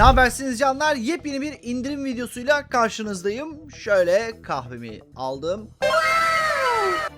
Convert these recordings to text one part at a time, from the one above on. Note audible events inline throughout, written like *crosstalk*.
Ne habersiniz canlar? Yepyeni bir indirim videosuyla karşınızdayım. Şöyle kahvemi aldım.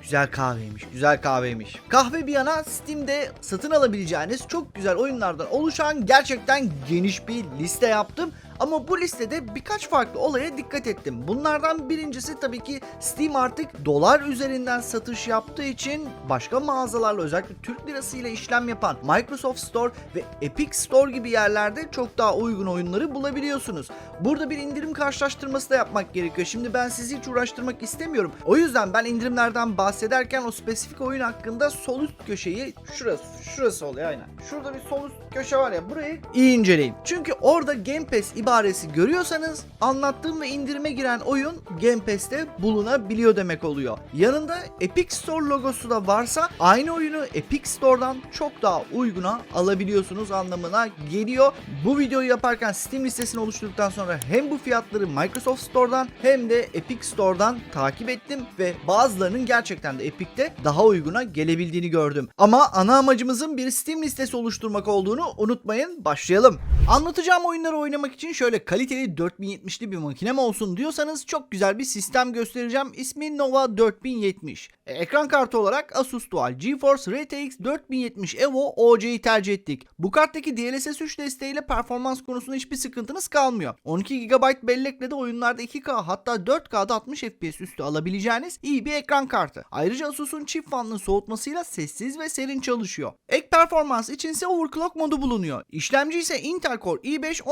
Güzel kahveymiş, güzel kahveymiş. Kahve bir yana Steam'de satın alabileceğiniz çok güzel oyunlardan oluşan gerçekten geniş bir liste yaptım. Ama bu listede birkaç farklı olaya dikkat ettim. Bunlardan birincisi tabii ki Steam artık dolar üzerinden satış yaptığı için başka mağazalarla özellikle Türk lirasıyla işlem yapan Microsoft Store ve Epic Store gibi yerlerde çok daha uygun oyunları bulabiliyorsunuz. Burada bir indirim karşılaştırması da yapmak gerekiyor. Şimdi ben sizi hiç uğraştırmak istemiyorum. O yüzden ben indirimlerden bahsederken o spesifik oyun hakkında sol üst köşeyi şurası şurası oluyor aynen. Şurada bir sol üst köşe var ya burayı iyi inceleyin. Çünkü orada Game Pass ibaresi görüyorsanız anlattığım ve indirime giren oyun Game Pass'te bulunabiliyor demek oluyor. Yanında Epic Store logosu da varsa aynı oyunu Epic Store'dan çok daha uyguna alabiliyorsunuz anlamına geliyor. Bu videoyu yaparken Steam listesini oluşturduktan sonra hem bu fiyatları Microsoft Store'dan hem de Epic Store'dan takip ettim ve bazılarının gerçekten de Epic'te daha uyguna gelebildiğini gördüm. Ama ana amacımızın bir Steam listesi oluşturmak olduğunu unutmayın. Başlayalım. Anlatacağım oyunları oynamak için şöyle kaliteli 4070'li bir makinem olsun diyorsanız çok güzel bir sistem göstereceğim. İsmi Nova 4070. E, ekran kartı olarak Asus Dual GeForce RTX 4070 Evo OC'yi tercih ettik. Bu karttaki DLSS 3 desteğiyle performans konusunda hiçbir sıkıntınız kalmıyor. 12 GB bellekle de oyunlarda 2K hatta 4K'da 60 FPS üstü alabileceğiniz iyi bir ekran kartı. Ayrıca Asus'un çift fanlı soğutmasıyla sessiz ve serin çalışıyor. Ek performans içinse overclock modu bulunuyor. İşlemci ise Intel Core i5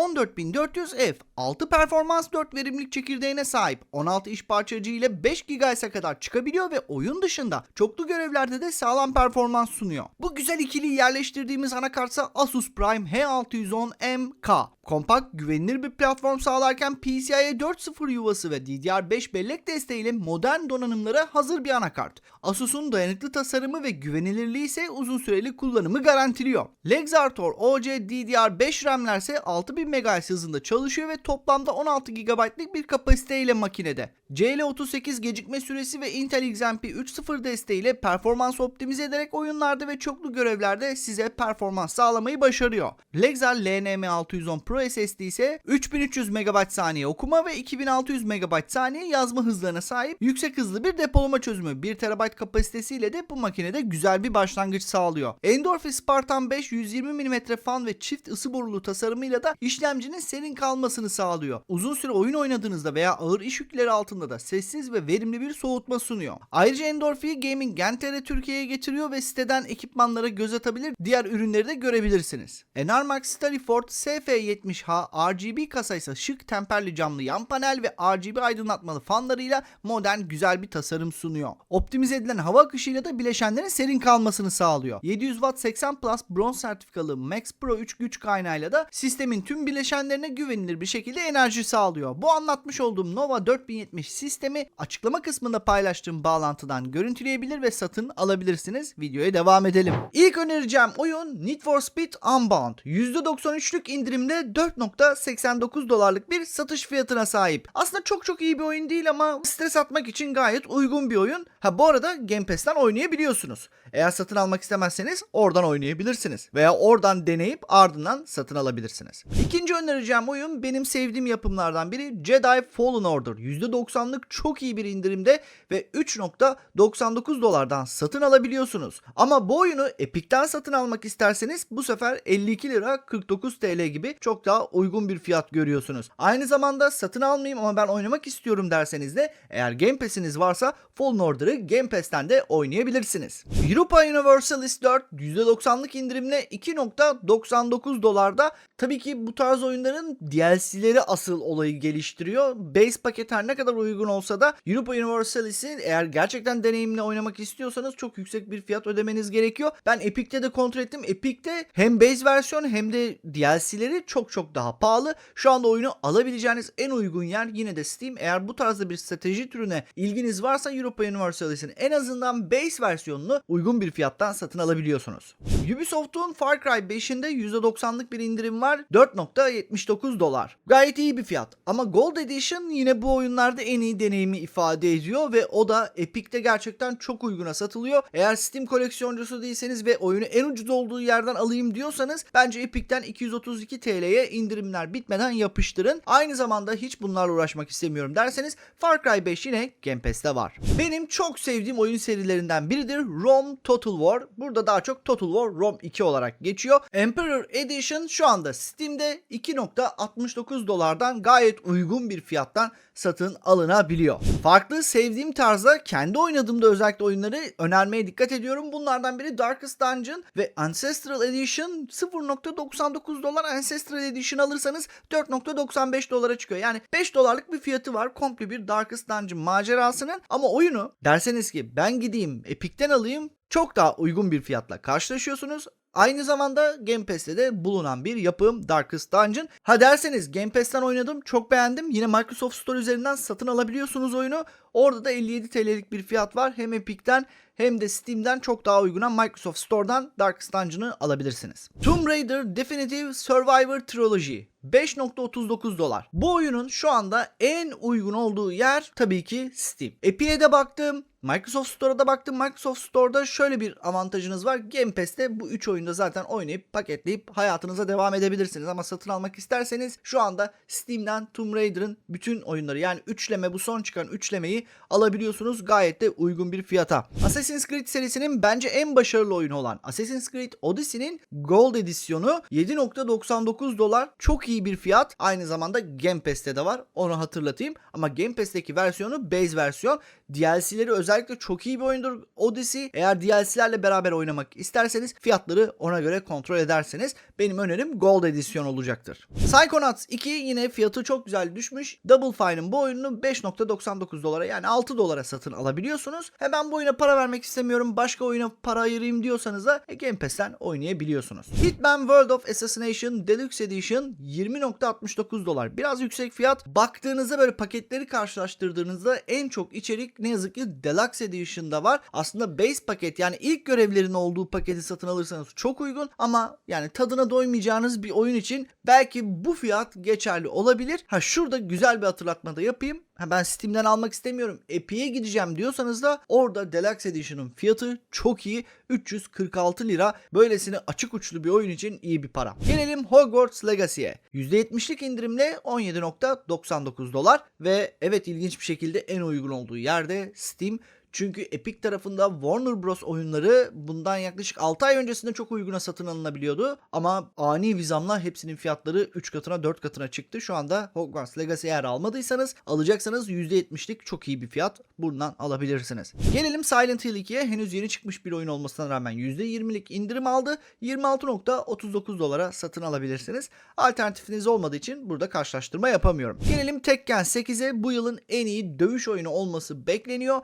14400F. 6 performans 4 verimlilik çekirdeğine sahip. 16 iş parçacığı ile 5 GHz'e kadar çıkabiliyor ve oyun dışında çoklu görevlerde de sağlam performans sunuyor. Bu güzel ikiliyi yerleştirdiğimiz anakartsa Asus Prime H610MK. Kompakt, güvenilir bir platform sağlarken PCIe 4.0 yuvası ve DDR5 bellek desteğiyle modern donanımlara hazır bir anakart. Asus'un dayanıklı tasarımı ve güvenilirliği ise uzun süreli kullanımı garantiliyor. Lexartor OC DDR5 RAM'ler ise 6000 MHz hızında çalışıyor ve toplamda 16 GB'lık bir kapasiteyle makinede. CL38 gecikme süresi ve Intel XMP 3.0 desteğiyle performans optimize ederek oyunlarda ve çoklu görevlerde size performans sağlamayı başarıyor. Lexar LNM610 Pro SSD ise 3300 MB saniye okuma ve 2600 MB saniye yazma hızlarına sahip yüksek hızlı bir depolama çözümü 1 TB kapasitesiyle de bu makinede güzel bir başlangıç sağlıyor. Endorphin Spartan 5 120 mm fan ve çift ısı borulu tasarımıyla da işlemcinin serin kalmasını sağlıyor. Uzun süre oyun oynadığınızda veya ağır iş yükleri altında da sessiz ve verimli bir soğutma sunuyor. Ayrıca Endorphin Gaming Gentere Türkiye'ye getiriyor ve siteden ekipmanlara göz atabilir, diğer ürünleri de görebilirsiniz. Enarmax Stariford SF70H RGB kasa şık temperli camlı yan panel ve RGB aydınlatmalı fanlarıyla modern güzel bir tasarım sunuyor. Optimize edilen hava akışıyla da bileşenlerin serin kalmasını sağlıyor. 700 Watt 80 Plus bronz sertifikalı Max Pro 3 güç kaynağıyla da sistemin tüm bileşenlerine güvenilir bir şekilde enerji sağlıyor. Bu anlatmış olduğum Nova 4070 sistemi açıklama kısmında paylaştığım bağlantıdan görüntüleyebilir ve satın alabilirsiniz. Videoya devam edelim. İlk önereceğim oyun Need for Speed Unbound. %93'lük indirimle 4.89 dolarlık bir satış fiyatına sahip. Aslında çok çok iyi bir oyun değil ama stres atmak için gayet uygun bir oyun. Ha bu arada Game Pass'ten oynayabiliyorsunuz. Eğer satın almak istemezseniz oradan oynayabilirsiniz. Veya oradan deneyip ardından satın alabilirsiniz. İkinci önereceğim oyun benim sevdiğim yapımlardan biri Jedi Fallen Order. %90'lık çok iyi bir indirimde ve 3.99 dolardan satın alabiliyorsunuz. Ama bu oyunu Epic'ten satın almak isterseniz bu sefer 52 lira 49 TL gibi çok daha uygun bir fiyat görüyorsunuz. Aynı zamanda satın almayayım ama ben oynamak istiyorum derseniz de eğer Game Pass'iniz varsa Fallen Order'ı Game Pass'ten de oynayabilirsiniz. Europa Universalis 4 %90'lık indirimle 2.99 dolarda. Tabii ki bu tarz oyunların DLC'leri asıl olayı geliştiriyor. Base paket her ne kadar uygun olsa da Europa Universalis'i eğer gerçekten deneyimle oynamak istiyorsanız çok yüksek bir fiyat ödemeniz gerekiyor. Ben Epic'te de kontrol ettim. Epic'te hem base versiyon hem de DLC'leri çok çok daha pahalı. Şu anda oyunu alabileceğiniz en uygun yer yine de Steam. Eğer bu tarzda bir strateji türüne ilginiz varsa Europa Universalis'in en azından base versiyonunu uygun bir fiyattan satın alabiliyorsunuz. Ubisoft'un Far Cry 5'inde %90'lık bir indirim var. 4.79 9 dolar. Gayet iyi bir fiyat ama Gold Edition yine bu oyunlarda en iyi deneyimi ifade ediyor ve o da Epic'te gerçekten çok uyguna satılıyor. Eğer Steam koleksiyoncusu değilseniz ve oyunu en ucuz olduğu yerden alayım diyorsanız bence Epic'ten 232 TL'ye indirimler bitmeden yapıştırın. Aynı zamanda hiç bunlarla uğraşmak istemiyorum derseniz Far Cry 5 yine Game Pass'te var. Benim çok sevdiğim oyun serilerinden biridir Rome Total War. Burada daha çok Total War Rome 2 olarak geçiyor. Emperor Edition şu anda Steam'de 2. 2.69 dolardan gayet uygun bir fiyattan satın alınabiliyor. Farklı sevdiğim tarzda kendi oynadığımda özellikle oyunları önermeye dikkat ediyorum. Bunlardan biri Darkest Dungeon ve Ancestral Edition 0.99 dolar. Ancestral Edition alırsanız 4.95 dolara çıkıyor. Yani 5 dolarlık bir fiyatı var komple bir Darkest Dungeon macerasının. Ama oyunu derseniz ki ben gideyim Epic'ten alayım çok daha uygun bir fiyatla karşılaşıyorsunuz. Aynı zamanda Game Pass'te de bulunan bir yapım Darkest Dungeon. Ha derseniz Game Pass'ten oynadım çok beğendim. Yine Microsoft Store üzerinden satın alabiliyorsunuz oyunu. Orada da 57 TL'lik bir fiyat var. Hem Epic'ten hem de Steam'den çok daha uyguna Microsoft Store'dan Darkest Dungeon'ı alabilirsiniz. Tomb Raider Definitive Survivor Trilogy 5.39 dolar. Bu oyunun şu anda en uygun olduğu yer tabii ki Steam. Epic'e de baktım. Microsoft Store'a da baktım. Microsoft Store'da şöyle bir avantajınız var. Game Pass'te bu 3 oyunda zaten oynayıp paketleyip hayatınıza devam edebilirsiniz. Ama satın almak isterseniz şu anda Steam'den Tomb Raider'ın bütün oyunları yani üçleme bu son çıkan üçlemeyi alabiliyorsunuz gayet de uygun bir fiyata. Assassin's Creed serisinin bence en başarılı oyunu olan Assassin's Creed Odyssey'nin Gold edisyonu 7.99 dolar. Çok iyi bir fiyat. Aynı zamanda Game Pass'te de var. Onu hatırlatayım. Ama Game Pass'teki versiyonu base versiyon. DLC'leri özellikle çok iyi bir oyundur Odyssey. Eğer DLC'lerle beraber oynamak isterseniz fiyatları ona göre kontrol ederseniz benim önerim Gold edisyon olacaktır. Psychonauts 2 yine fiyatı çok güzel düşmüş. Double Fine'ın bu oyununu 5.99 dolara yani 6 dolara satın alabiliyorsunuz. He ben bu oyuna para vermek istemiyorum başka oyuna para ayırayım diyorsanız da e, Game Pass'ten oynayabiliyorsunuz. Hitman World of Assassination Deluxe Edition 20.69 dolar. Biraz yüksek fiyat. Baktığınızda böyle paketleri karşılaştırdığınızda en çok içerik ne yazık ki Deluxe Edition'da var. Aslında base paket yani ilk görevlerin olduğu paketi satın alırsanız çok uygun ama yani tadına doymayacağınız bir oyun için belki bu fiyat geçerli olabilir. Ha şurada güzel bir hatırlatma da yapayım. Ha ben Steam'den almak istemiyorum. Epic'e gideceğim diyorsanız da orada Deluxe Edition'ın fiyatı çok iyi. 346 lira. Böylesine açık uçlu bir oyun için iyi bir para. Gelelim Hogwarts Legacy'ye. %70'lik indirimle 17.99 dolar ve evet ilginç bir şekilde en uygun olduğu yerde Steam. Çünkü Epic tarafında Warner Bros oyunları bundan yaklaşık 6 ay öncesinde çok uyguna satın alınabiliyordu. Ama ani bir zamla hepsinin fiyatları 3 katına 4 katına çıktı. Şu anda Hogwarts Legacy eğer almadıysanız alacaksanız %70'lik çok iyi bir fiyat buradan alabilirsiniz. Gelelim Silent Hill 2'ye henüz yeni çıkmış bir oyun olmasına rağmen %20'lik indirim aldı. 26.39 dolara satın alabilirsiniz. Alternatifiniz olmadığı için burada karşılaştırma yapamıyorum. Gelelim Tekken 8'e bu yılın en iyi dövüş oyunu olması bekleniyor.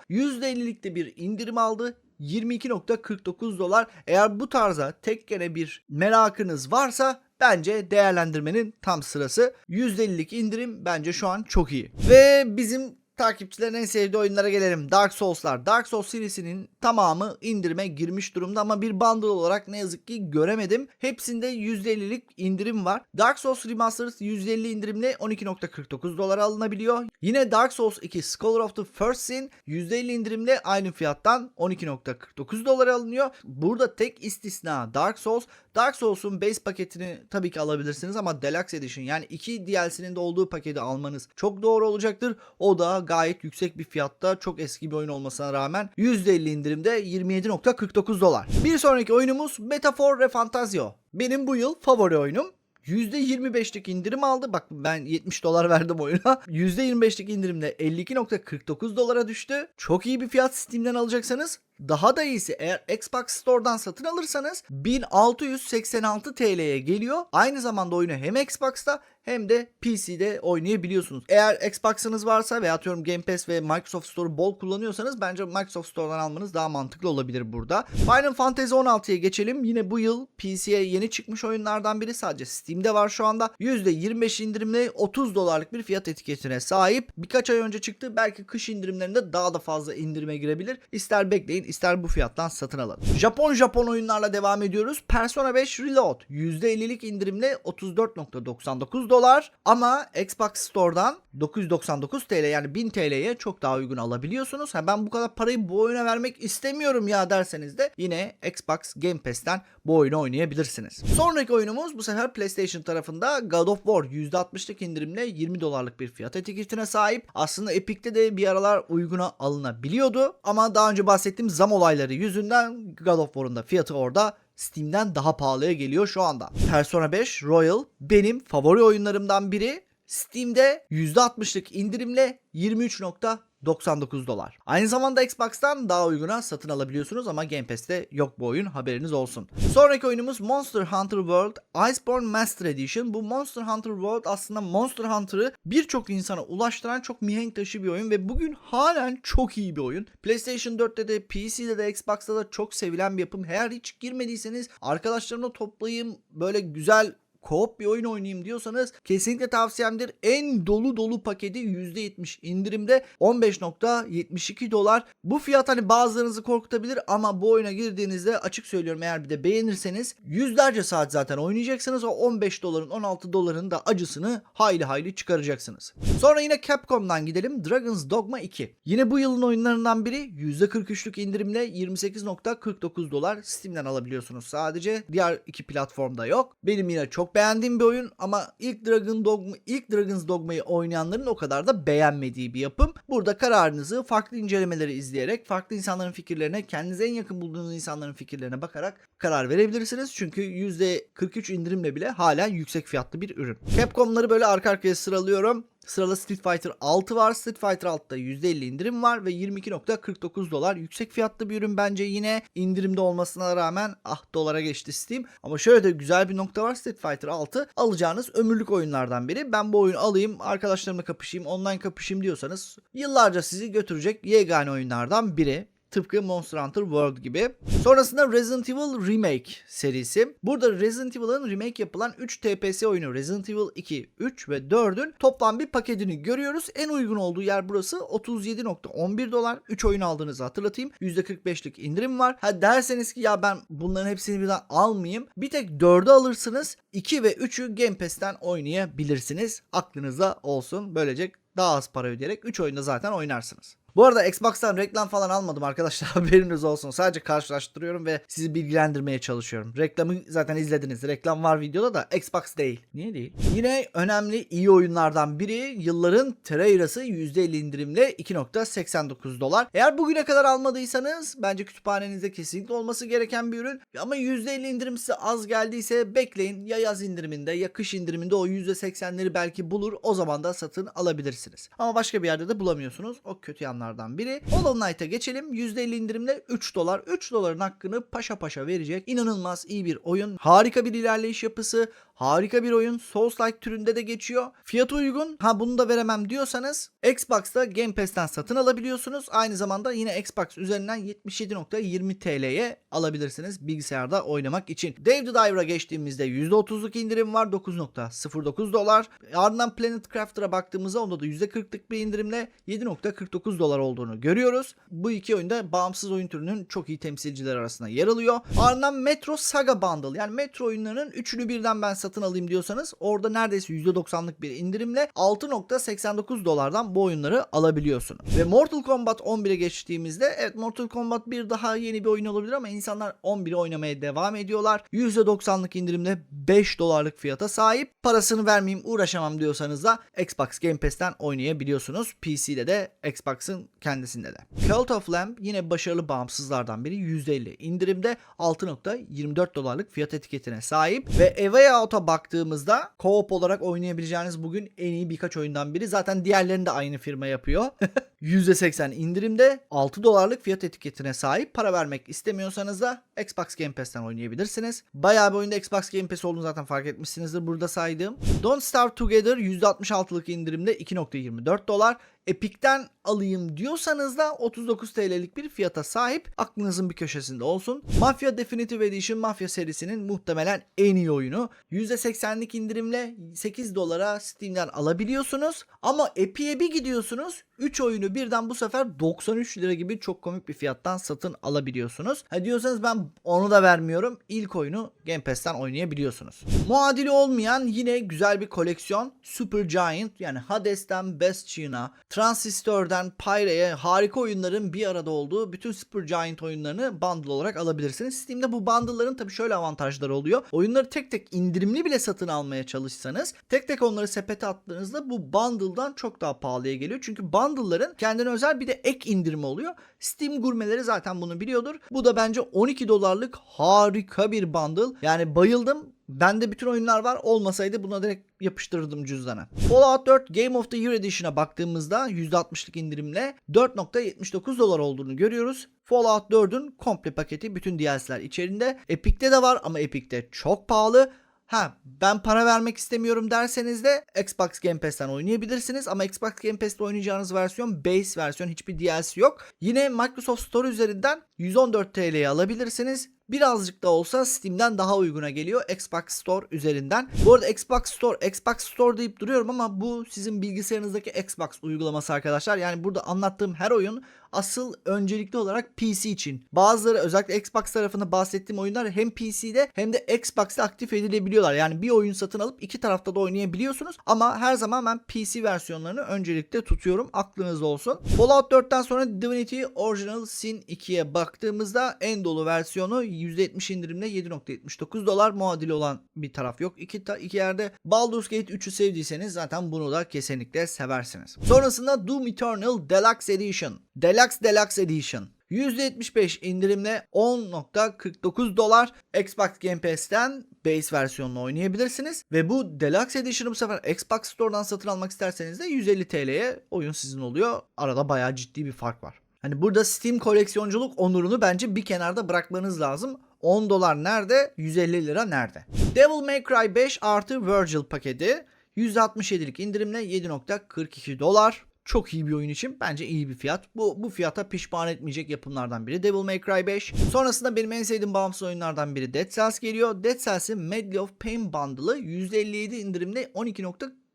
%50'likte bir indirim aldı. 22.49 dolar. Eğer bu tarza Tekken'e bir merakınız varsa bence değerlendirmenin tam sırası. %50'lik indirim bence şu an çok iyi. Ve bizim takipçilerin en sevdiği oyunlara gelelim. Dark Souls'lar. Dark Souls serisinin tamamı indirime girmiş durumda ama bir bundle olarak ne yazık ki göremedim. Hepsinde %50'lik indirim var. Dark Souls Remastered %50 indirimle 12.49 dolara alınabiliyor. Yine Dark Souls 2 Scholar of the First Sin %50 indirimle aynı fiyattan 12.49 dolara alınıyor. Burada tek istisna Dark Souls. Dark Souls'un base paketini tabii ki alabilirsiniz ama Deluxe Edition yani iki DLC'nin de olduğu paketi almanız çok doğru olacaktır. O da gayet yüksek bir fiyatta çok eski bir oyun olmasına rağmen %50 indirimde 27.49 dolar. Bir sonraki oyunumuz Metafor Re Fantasio. Benim bu yıl favori oyunum. %25'lik indirim aldı. Bak ben 70 dolar verdim oyuna. %25'lik indirimle 52.49 dolara düştü. Çok iyi bir fiyat Steam'den alacaksanız daha da iyisi eğer Xbox Store'dan satın alırsanız 1686 TL'ye geliyor. Aynı zamanda oyunu hem Xbox'ta hem de PC'de oynayabiliyorsunuz. Eğer Xbox'ınız varsa veya atıyorum Game Pass ve Microsoft Store'u bol kullanıyorsanız bence Microsoft Store'dan almanız daha mantıklı olabilir burada. Final Fantasy 16'ya geçelim. Yine bu yıl PC'ye yeni çıkmış oyunlardan biri sadece Steam'de var şu anda. %25 indirimle 30 dolarlık bir fiyat etiketine sahip. Birkaç ay önce çıktı. Belki kış indirimlerinde daha da fazla indirime girebilir. İster bekleyin ister bu fiyattan satın alın. Japon Japon oyunlarla devam ediyoruz. Persona 5 Reload %50'lik indirimle 34.99 dolar ama Xbox Store'dan 999 TL yani 1000 TL'ye çok daha uygun alabiliyorsunuz. Ha ben bu kadar parayı bu oyuna vermek istemiyorum ya derseniz de yine Xbox Game Pass'ten bu oyunu oynayabilirsiniz. Sonraki oyunumuz bu sefer PlayStation tarafında God of War %60'lık indirimle 20 dolarlık bir fiyat etiketine sahip. Aslında Epic'te de bir aralar uyguna alınabiliyordu ama daha önce bahsettiğim zam olayları yüzünden God of War'un da fiyatı orada Steam'den daha pahalıya geliyor şu anda. Persona 5 Royal benim favori oyunlarımdan biri. Steam'de %60'lık indirimle 23.99 dolar. Aynı zamanda Xbox'tan daha uyguna satın alabiliyorsunuz ama Game Pass'te yok bu oyun haberiniz olsun. Sonraki oyunumuz Monster Hunter World Iceborne Master Edition. Bu Monster Hunter World aslında Monster Hunter'ı birçok insana ulaştıran çok mihenk taşı bir oyun ve bugün halen çok iyi bir oyun. PlayStation 4'te de PC'de de Xbox'ta da çok sevilen bir yapım. Eğer hiç girmediyseniz arkadaşlarımla toplayayım böyle güzel co-op bir oyun oynayayım diyorsanız kesinlikle tavsiyemdir. En dolu dolu paketi %70 indirimde 15.72 dolar. Bu fiyat hani bazılarınızı korkutabilir ama bu oyuna girdiğinizde açık söylüyorum eğer bir de beğenirseniz yüzlerce saat zaten oynayacaksınız. O 15 doların 16 doların da acısını hayli hayli çıkaracaksınız. Sonra yine Capcom'dan gidelim. Dragon's Dogma 2. Yine bu yılın oyunlarından biri %43'lük indirimle 28.49 dolar Steam'den alabiliyorsunuz sadece. Diğer iki platformda yok. Benim yine çok beğendiğim bir oyun ama ilk Dragon Dogma, ilk Dragon's Dogma'yı oynayanların o kadar da beğenmediği bir yapım. Burada kararınızı farklı incelemeleri izleyerek, farklı insanların fikirlerine, kendinize en yakın bulduğunuz insanların fikirlerine bakarak karar verebilirsiniz. Çünkü %43 indirimle bile halen yüksek fiyatlı bir ürün. Capcom'ları böyle arka arkaya sıralıyorum. Sırada Street Fighter 6 var. Street Fighter 6'da %50 indirim var ve 22.49 dolar. Yüksek fiyatlı bir ürün bence yine indirimde olmasına rağmen ah dolara geçti Steam. Ama şöyle de güzel bir nokta var. Street Fighter 6 alacağınız ömürlük oyunlardan biri. Ben bu oyunu alayım, arkadaşlarımla kapışayım, online kapışayım diyorsanız yıllarca sizi götürecek yegane oyunlardan biri. Tıpkı Monster Hunter World gibi. Sonrasında Resident Evil Remake serisi. Burada Resident Evil'ın remake yapılan 3 TPS oyunu Resident Evil 2, 3 ve 4'ün toplam bir paketini görüyoruz. En uygun olduğu yer burası 37.11 dolar. 3 oyun aldığınızı hatırlatayım. %45'lik indirim var. Ha derseniz ki ya ben bunların hepsini birden almayayım. Bir tek 4'ü alırsınız. 2 ve 3'ü Game Pass'ten oynayabilirsiniz. Aklınızda olsun. Böylece daha az para ödeyerek 3 oyunda zaten oynarsınız. Bu arada Xbox'tan reklam falan almadım arkadaşlar *laughs* haberiniz olsun. Sadece karşılaştırıyorum ve sizi bilgilendirmeye çalışıyorum. Reklamı zaten izlediniz. Reklam var videoda da Xbox değil. Niye değil? Yine önemli iyi oyunlardan biri yılların Terraira'sı %50 indirimle 2.89 dolar. Eğer bugüne kadar almadıysanız bence kütüphanenizde kesinlikle olması gereken bir ürün. Ama %50 indirim size az geldiyse bekleyin. Ya yaz indiriminde ya kış indiriminde o %80'leri belki bulur. O zaman da satın alabilirsiniz. Ama başka bir yerde de bulamıyorsunuz. O kötü yanlardan biri. Hollow Knight'a geçelim. %50 indirimle 3 dolar. 3 doların hakkını paşa paşa verecek. İnanılmaz iyi bir oyun. Harika bir ilerleyiş yapısı. Harika bir oyun. Souls-like türünde de geçiyor. Fiyatı uygun. Ha bunu da veremem diyorsanız Xbox'ta Game Pass'ten satın alabiliyorsunuz. Aynı zamanda yine Xbox üzerinden 77.20 TL'ye alabilirsiniz bilgisayarda oynamak için. Dave the Diver'a geçtiğimizde %30'luk indirim var. 9.09 dolar. Ardından Planet Crafter'a baktığımızda onda da %40'lık bir indirimle 7.49 dolar olduğunu görüyoruz. Bu iki oyunda bağımsız oyun türünün çok iyi temsilcileri arasında yer alıyor. Ardından Metro Saga Bundle yani Metro oyunlarının üçünü birden ben satın alayım diyorsanız orada neredeyse %90'lık bir indirimle 6.89 dolardan bu oyunları alabiliyorsunuz. Ve Mortal Kombat 11'e geçtiğimizde evet Mortal Kombat 1 daha yeni bir oyun olabilir ama insanlar 11'i oynamaya devam ediyorlar. %90'lık indirimle 5 dolarlık fiyata sahip. Parasını vermeyeyim uğraşamam diyorsanız da Xbox Game Pass'ten oynayabiliyorsunuz. PC'de de Xbox'ın kendisinde de. Cult of Lamb yine başarılı bağımsızlardan biri %50 indirimde 6.24 dolarlık fiyat etiketine sahip ve A Way Out'a baktığımızda co-op olarak oynayabileceğiniz bugün en iyi birkaç oyundan biri. Zaten diğerlerini de aynı firma yapıyor. *laughs* %80 indirimde 6 dolarlık fiyat etiketine sahip. Para vermek istemiyorsanız da Xbox Game Pass'ten oynayabilirsiniz. Bayağı bir oyunda Xbox Game Pass olduğunu zaten fark etmişsinizdir burada saydığım. Don't Starve Together %66'lık indirimde 2.24 dolar. Epic'ten alayım diyorsanız da 39 TL'lik bir fiyata sahip. Aklınızın bir köşesinde olsun. Mafia Definitive Edition Mafia serisinin muhtemelen en iyi oyunu. %80'lik indirimle 8 dolara Steam'den alabiliyorsunuz. Ama Epic'e bir gidiyorsunuz 3 oyunu birden bu sefer 93 lira gibi çok komik bir fiyattan satın alabiliyorsunuz. Ha diyorsanız ben onu da vermiyorum. İlk oyunu Game Pass'ten oynayabiliyorsunuz. Muadili olmayan yine güzel bir koleksiyon. Super Giant yani Hades'ten Bastion'a, Transistor'dan Pyre'ye harika oyunların bir arada olduğu bütün Super Giant oyunlarını bundle olarak alabilirsiniz. Steam'de bu bundle'ların tabii şöyle avantajları oluyor. Oyunları tek tek indirimli bile satın almaya çalışsanız tek tek onları sepete attığınızda bu bundle'dan çok daha pahalıya geliyor. Çünkü bundle'ların kendine özel bir de ek indirimi oluyor. Steam gurmeleri zaten bunu biliyordur. Bu da bence 12 dolarlık harika bir bundle. Yani bayıldım. Bende bütün oyunlar var. Olmasaydı buna direkt yapıştırırdım cüzdana. Fallout 4 Game of the Year Edition'a baktığımızda %60'lık indirimle 4.79 dolar olduğunu görüyoruz. Fallout 4'ün komple paketi bütün DLC'ler içerisinde. Epic'te de var ama Epic'te çok pahalı. Ha ben para vermek istemiyorum derseniz de Xbox Game Pass'ten oynayabilirsiniz ama Xbox Game Pass'te oynayacağınız versiyon base versiyon hiçbir DLC yok. Yine Microsoft Store üzerinden 114 TL'ye alabilirsiniz. Birazcık da olsa Steam'den daha uyguna geliyor Xbox Store üzerinden. Bu arada Xbox Store, Xbox Store deyip duruyorum ama bu sizin bilgisayarınızdaki Xbox uygulaması arkadaşlar. Yani burada anlattığım her oyun asıl öncelikli olarak PC için. Bazıları özellikle Xbox tarafında bahsettiğim oyunlar hem PC'de hem de Xbox'ta aktif edilebiliyorlar. Yani bir oyun satın alıp iki tarafta da oynayabiliyorsunuz. Ama her zaman ben PC versiyonlarını öncelikle tutuyorum. Aklınızda olsun. Fallout 4'ten sonra Divinity Original Sin 2'ye baktığımızda en dolu versiyonu %70 indirimle 7.79 dolar muadili olan bir taraf yok. İki, ta- iki yerde Baldur's Gate 3'ü sevdiyseniz zaten bunu da kesinlikle seversiniz. Sonrasında Doom Eternal Deluxe Edition. Deluxe Deluxe Edition. %75 indirimle 10.49 dolar Xbox Game Pass'ten base versiyonunu oynayabilirsiniz. Ve bu Deluxe Edition'ı bu sefer Xbox Store'dan satın almak isterseniz de 150 TL'ye oyun sizin oluyor. Arada bayağı ciddi bir fark var. Hani burada Steam koleksiyonculuk onurunu bence bir kenarda bırakmanız lazım. 10 dolar nerede? 150 lira nerede? Devil May Cry 5 artı Virgil paketi. %67'lik indirimle 7.42 dolar. Çok iyi bir oyun için bence iyi bir fiyat. Bu bu fiyata pişman etmeyecek yapımlardan biri Devil May Cry 5. Sonrasında benim en sevdiğim bağımsız oyunlardan biri Dead Cells geliyor. Dead Cells'in Medley of Pain bundle'ı %57 indirimle 12.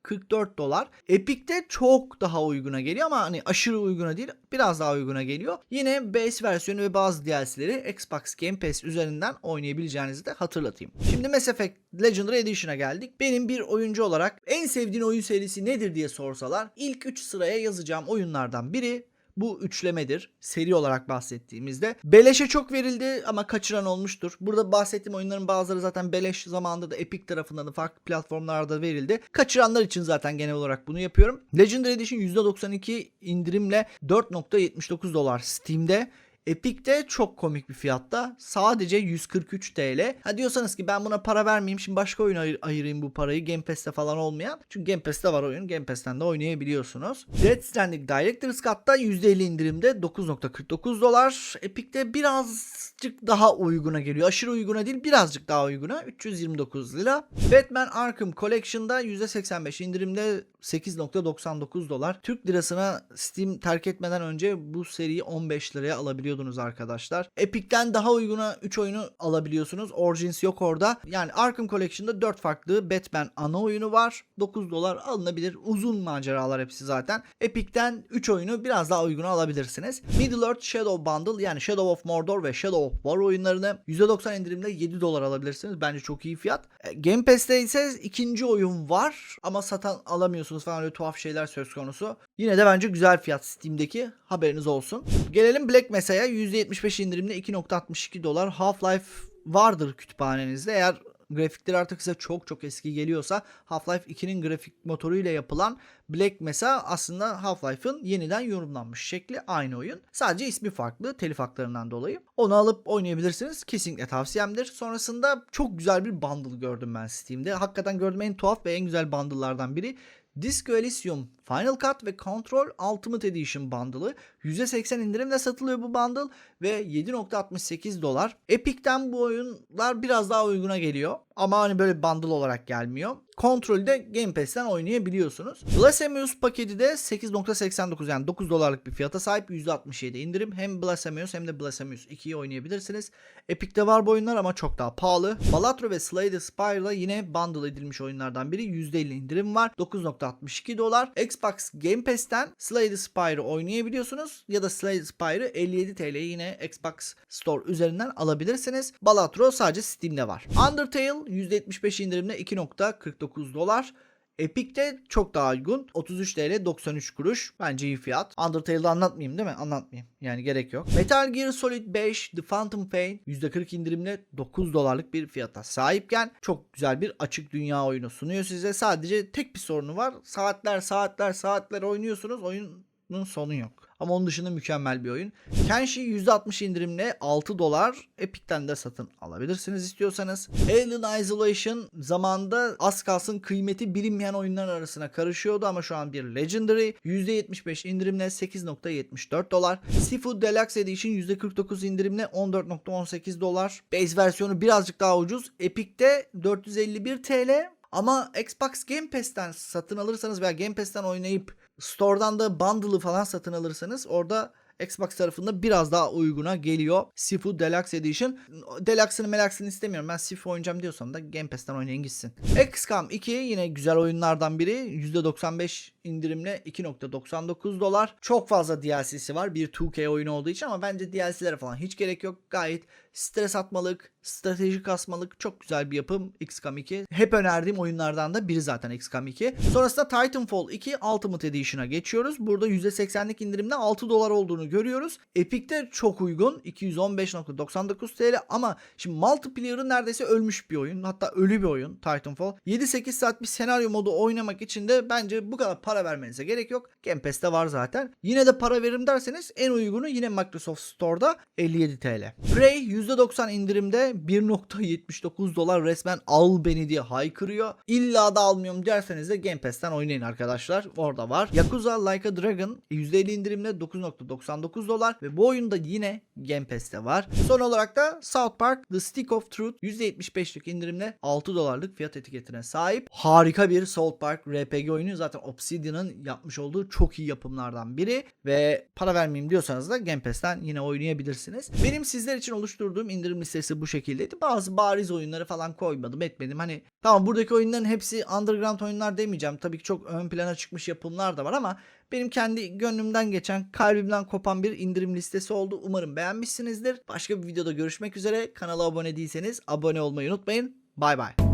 44 dolar. Epic'te çok daha uyguna geliyor ama hani aşırı uyguna değil biraz daha uyguna geliyor. Yine base versiyonu ve bazı DLC'leri Xbox Game Pass üzerinden oynayabileceğinizi de hatırlatayım. Şimdi Mass Effect Legendary Edition'a geldik. Benim bir oyuncu olarak en sevdiğin oyun serisi nedir diye sorsalar ilk 3 sıraya yazacağım oyunlardan biri bu üçlemedir. Seri olarak bahsettiğimizde. Beleşe çok verildi ama kaçıran olmuştur. Burada bahsettiğim oyunların bazıları zaten beleş zamanında da Epic tarafından da farklı platformlarda verildi. Kaçıranlar için zaten genel olarak bunu yapıyorum. Legendary Edition %92 indirimle 4.79 dolar Steam'de. Epic'te çok komik bir fiyatta. Sadece 143 TL. Ha diyorsanız ki ben buna para vermeyeyim şimdi başka oyun ayır- ayırayım bu parayı. Game Pass'te falan olmayan. Çünkü Game Pass'te var oyun. Game Pass'ten de oynayabiliyorsunuz. Death Stranding Director's Cut'ta %50 indirimde 9.49 dolar. Epic'te birazcık daha uyguna geliyor. Aşırı uyguna değil birazcık daha uyguna. 329 lira. Batman Arkham Collection'da %85 indirimde 8.99 dolar. Türk lirasına Steam terk etmeden önce bu seriyi 15 liraya alabiliyordunuz arkadaşlar. Epic'ten daha uyguna 3 oyunu alabiliyorsunuz. Origins yok orada. Yani Arkham Collection'da 4 farklı Batman ana oyunu var. 9 dolar alınabilir. Uzun maceralar hepsi zaten. Epic'ten 3 oyunu biraz daha uyguna alabilirsiniz. Middle Earth Shadow Bundle yani Shadow of Mordor ve Shadow of War oyunlarını %90 indirimde 7 dolar alabilirsiniz. Bence çok iyi fiyat. E, Game Pass'te ise ikinci oyun var ama satan alamıyorsunuz falan öyle tuhaf şeyler söz konusu. Yine de bence güzel fiyat Steam'deki haberiniz olsun. Gelelim Black Mesa'ya %75 indirimle 2.62 dolar Half-Life vardır kütüphanenizde. Eğer grafikleri artık size çok çok eski geliyorsa Half-Life 2'nin grafik motoruyla yapılan Black Mesa aslında Half-Life'ın yeniden yorumlanmış şekli aynı oyun. Sadece ismi farklı telif haklarından dolayı. Onu alıp oynayabilirsiniz. Kesinlikle tavsiyemdir. Sonrasında çok güzel bir bundle gördüm ben Steam'de. Hakikaten gördüğüm en tuhaf ve en güzel bundle'lardan biri. Disco Elysium Final Cut ve Control Ultimate Edition bundle'ı %80 indirimle satılıyor bu bundle ve 7.68 dolar. Epic'ten bu oyunlar biraz daha uyguna geliyor. Ama hani böyle bundle olarak gelmiyor. Kontrolü de Game Pass'ten oynayabiliyorsunuz. Blasphemous paketi de 8.89 yani 9 dolarlık bir fiyata sahip %67 indirim. Hem Blasphemous hem de Blasphemous 2'yi oynayabilirsiniz. Epic'te var bu oyunlar ama çok daha pahalı. Balatro ve Slay the Spire'la yine bundle edilmiş oyunlardan biri %50 indirim var. 9.62 dolar. Xbox Game Pass'ten Slay the Spire'ı oynayabiliyorsunuz ya da Slay the Spire'ı 57 TL yine Xbox Store üzerinden alabilirsiniz. Balatro sadece Steam'de var. Undertale %75 indirimle 2.49 dolar. Epic'te çok daha uygun. 33 TL 93 kuruş. Bence iyi fiyat. Undertale'da anlatmayayım değil mi? Anlatmayayım. Yani gerek yok. Metal Gear Solid 5 The Phantom Pain %40 indirimle 9 dolarlık bir fiyata sahipken çok güzel bir açık dünya oyunu sunuyor size. Sadece tek bir sorunu var. Saatler saatler saatler oynuyorsunuz. Oyunun sonu yok. Ama onun dışında mükemmel bir oyun. Kenshi %60 indirimle 6 dolar. Epic'ten de satın alabilirsiniz istiyorsanız. Alien Isolation zamanında az kalsın kıymeti bilinmeyen oyunlar arasına karışıyordu ama şu an bir Legendary. %75 indirimle 8.74 dolar. Seafood Deluxe Edition %49 indirimle 14.18 dolar. Base versiyonu birazcık daha ucuz. Epic'te 451 TL. Ama Xbox Game Pass'ten satın alırsanız veya Game Pass'ten oynayıp Store'dan da bundle'ı falan satın alırsanız orada Xbox tarafında biraz daha uyguna geliyor. Sifu Deluxe Edition. Deluxe'ını Melax'ını istemiyorum. Ben Sifu oynayacağım diyorsan da Game Pass'ten oynayın gitsin. XCOM 2 yine güzel oyunlardan biri. %95 indirimle 2.99 dolar. Çok fazla DLC'si var. Bir 2K oyunu olduğu için ama bence DLC'lere falan hiç gerek yok. Gayet stres atmalık, strateji kasmalık çok güzel bir yapım XCOM 2. Hep önerdiğim oyunlardan da biri zaten XCOM 2. Sonrasında Titanfall 2 Ultimate Edition'a geçiyoruz. Burada %80'lik indirimde 6 dolar olduğunu görüyoruz. Epic'te çok uygun 215.99 TL ama şimdi multiplayer'ı neredeyse ölmüş bir oyun. Hatta ölü bir oyun Titanfall. 7-8 saat bir senaryo modu oynamak için de bence bu kadar para vermenize gerek yok. Game Pass'te var zaten. Yine de para veririm derseniz en uygunu yine Microsoft Store'da 57 TL. Prey %90 indirimde 1.79 dolar resmen al beni diye haykırıyor. İlla da almıyorum derseniz de Game Pass'ten oynayın arkadaşlar. Orada var. Yakuza Like a Dragon %50 indirimle 9.99 dolar ve bu oyunda yine Game Pass'te var. Son olarak da South Park The Stick of Truth %75'lik indirimle 6 dolarlık fiyat etiketine sahip. Harika bir South Park RPG oyunu. Zaten Obsidian'ın yapmış olduğu çok iyi yapımlardan biri ve para vermeyeyim diyorsanız da Game Pass'ten yine oynayabilirsiniz. Benim sizler için oluşturduğum indirim listesi bu şekildeydi. Bazı bariz oyunları falan koymadım etmedim. Hani tamam buradaki oyunların hepsi underground oyunlar demeyeceğim. Tabii ki çok ön plana çıkmış yapımlar da var ama benim kendi gönlümden geçen, kalbimden kopan bir indirim listesi oldu. Umarım beğenmişsinizdir. Başka bir videoda görüşmek üzere. Kanala abone değilseniz abone olmayı unutmayın. Bay bay.